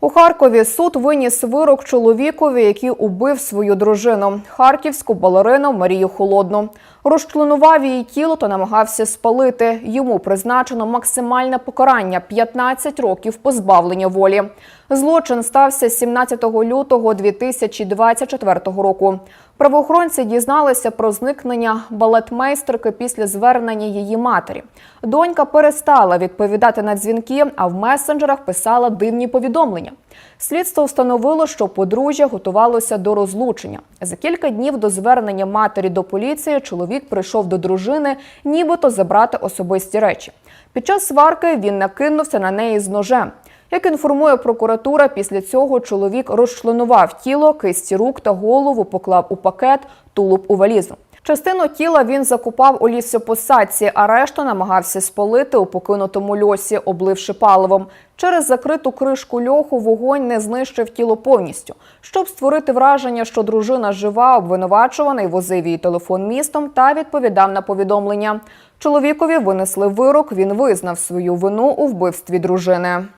У Харкові суд виніс вирок чоловікові, який убив свою дружину, харківську балерину Марію Холодну. Розчленував її тіло та намагався спалити. Йому призначено максимальне покарання 15 років позбавлення волі. Злочин стався 17 лютого 2024 року. Правоохоронці дізналися про зникнення балетмейстерки після звернення її матері. Донька перестала відповідати на дзвінки, а в месенджерах писала дивні повідомлення. Слідство встановило, що подружжя готувалося до розлучення. За кілька днів до звернення матері до поліції чоловік прийшов до дружини, нібито забрати особисті речі. Під час сварки він накинувся на неї з ножем. Як інформує прокуратура, після цього чоловік розчленував тіло, кисті рук та голову поклав у пакет, тулуб у валізу. Частину тіла він закупав у лісопосадці, а решту намагався спалити у покинутому льосі, обливши паливом. Через закриту кришку льоху вогонь не знищив тіло повністю. Щоб створити враження, що дружина жива, обвинувачуваний возив її телефон містом та відповідав на повідомлення. Чоловікові винесли вирок. Він визнав свою вину у вбивстві дружини.